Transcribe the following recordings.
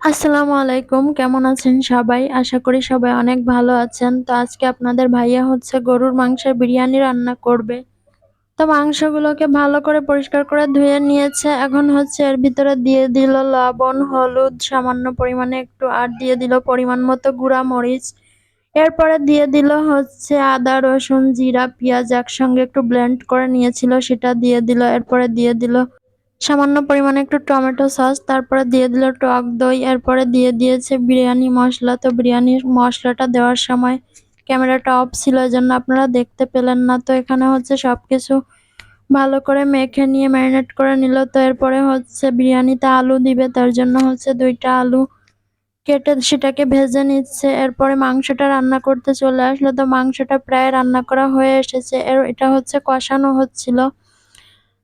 আসসালামু আলাইকুম, কেমন আছেন সবাই? আশা করি সবাই অনেক ভালো আছেন। তো আজকে আপনাদের ভাইয়া হচ্ছে গরুর মাংসের বিরিয়ানি রান্না করবে। তো মাংসগুলোকে ভালো করে পরিষ্কার করে ধুয়ে নিয়েছে। এখন হচ্ছে এর ভিতরে দিয়ে দিল লবণ, হলুদ, সামান্য পরিমাণে একটু, আর দিয়ে দিল পরিমাণ মতো গুঁড়া মরিচ। এরপরে দিয়ে দিল হচ্ছে আদা, রসুন, জিরা, পেঁয়াজ একসঙ্গে একটু ব্লেন্ড করে নিয়েছিল, সেটা দিয়ে দিল। এরপরে দিয়ে দিল সামান্য পরিমাণে একটু টমেটো সস, তারপরে দিয়ে দিল টক দই, এরপরে দিয়ে দিয়েছে বিরিয়ানি মশলা। তো বিরিয়ানির মশলাটা দেওয়ার সময় ক্যামেরাটা অফ ছিল জন্য আপনারা দেখতে পেলেন না। তো এখানে হচ্ছে সব কিছু ভালো করে মেখে নিয়ে ম্যারিনেট করে নিল। তো এরপরে হচ্ছে বিরিয়ানিতে আলু দিবে, তার জন্য হচ্ছে দুইটা আলু কেটে সেটাকে ভেজে নিচ্ছে। এরপরে মাংসটা রান্না করতে চলে আসলো। তো মাংসটা প্রায় রান্না করা হয়ে এসেছে। এর, এটা হচ্ছে কষানো হচ্ছিল।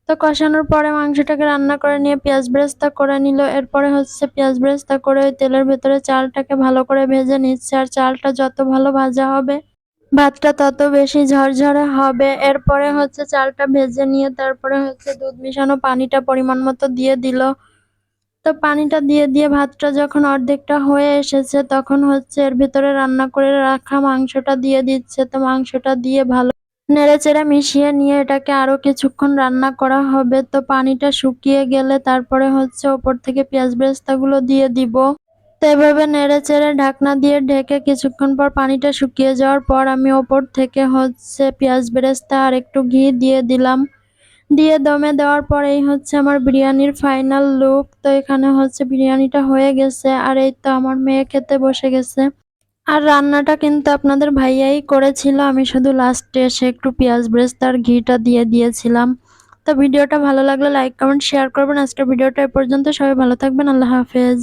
তো কষানোর পরে মাংসটাকে রান্না করে নিয়ে পেঁয়াজ ব্রেস্তা করে নিল। এরপরে হচ্ছে পেঁয়াজ বেরেস্তা করে ওই তেলের ভেতরে চালটাকে ভালো করে ভেজে নিচ্ছে। আর চালটা যত ভালো ভাজা হবে, ভাতটা তত বেশি ঝরঝরে হবে। এরপরে হচ্ছে চালটা ভেজে নিয়ে তারপরে হচ্ছে দুধ মিশানো পানিটা পরিমাণ মতো দিয়ে দিল। তো পানিটা দিয়ে দিয়ে ভাতটা যখন অর্ধেকটা হয়ে এসেছে, তখন হচ্ছে এর ভিতরে রান্না করে রাখা মাংসটা দিয়ে দিচ্ছে। তো মাংসটা দিয়ে ভালো নেড়েচেড়ে মিশিয়ে নিয়ে এটাকে আরও কিছুক্ষণ রান্না করা হবে। তো পানিটা শুকিয়ে গেলে তারপরে হচ্ছে ওপর থেকে পেঁয়াজ বেরেস্তাগুলো দিয়ে দিব। তো এভাবে নেড়েচেড়ে ঢাকনা দিয়ে ঢেকে কিছুক্ষণ পর পানিটা শুকিয়ে যাওয়ার পর আমি ওপর থেকে হচ্ছে পেঁয়াজ বেরেস্তা আর একটু ঘি দিয়ে দিলাম। দিয়ে দমে দেওয়ার পর এই হচ্ছে আমার বিরিয়ানির ফাইনাল লুক। তো এখানে হচ্ছে বিরিয়ানিটা হয়ে গেছে আর এই তো আমার মেয়ে খেতে বসে গেছে। আর রান্নাটা কিন্তু আপনাদের ভাইয়াই করেছিল। আমি শুধু লাস্টে এসে একটু পেঁয়াজ ব্রেস্ত আর ঘিটা দিয়ে দিয়েছিলাম। তো ভিডিওটা ভালো লাগলে লাইক কমেন্ট শেয়ার করবেন। আজকের ভিডিওটা এ পর্যন্ত। সবাই ভালো থাকবেন। আল্লাহ হাফেজ।